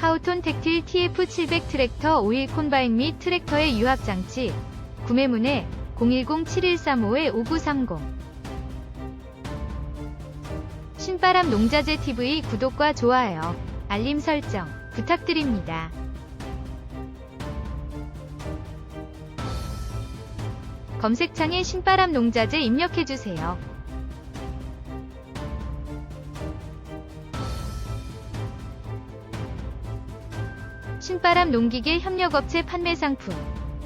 하우톤 텍틸 TF700 트랙터 오일 콤바인 및 트랙터의 유압장치 구매문의 010-7135-5930 신바람 농자재 TV 구독과 좋아요, 알림 설정 부탁드립니다. 검색창에 신바람 농자재 입력해주세요. 신바람 농기계 협력업체 판매 상품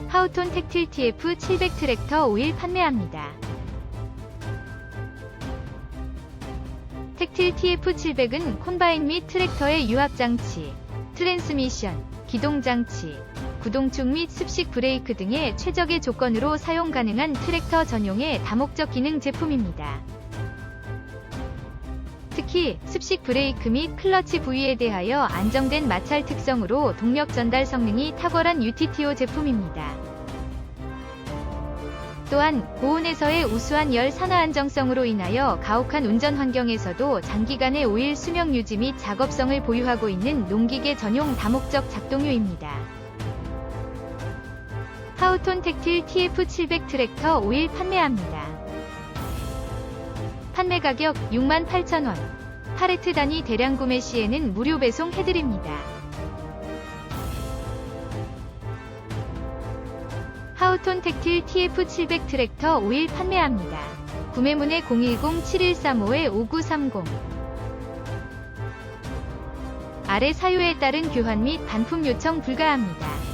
하우톤 텍틸 TF 700 트랙터 오일 판매합니다. 텍틸 TF 700은 콤바인 및 트랙터의 유압장치, 트랜스미션, 기동장치, 구동축 및 습식 브레이크 등의 최적의 조건으로 사용 가능한 트랙터 전용의 다목적 기능 제품입니다. 특히 습식 브레이크 및 클러치 부위에 대하여 안정된 마찰 특성으로 동력 전달 성능이 탁월한 UTTO 제품입니다. 또한 고온에서의 우수한 열 산화 안정성으로 인하여 가혹한 운전 환경에서도 장기간의 오일 수명 유지 및 작업성을 보유하고 있는 농기계 전용 다목적 작동유입니다. 하우톤 텍틸 TF700 트랙터 오일 판매합니다. 판매 가격 68,000원. 파레트 단위 대량 구매 시에는 무료 배송 해드립니다. 하우톤 텍틸 TF700 트랙터 오일 판매합니다. 구매문의 010-7135-5930 아래 사유에 따른 교환 및 반품 요청 불가합니다.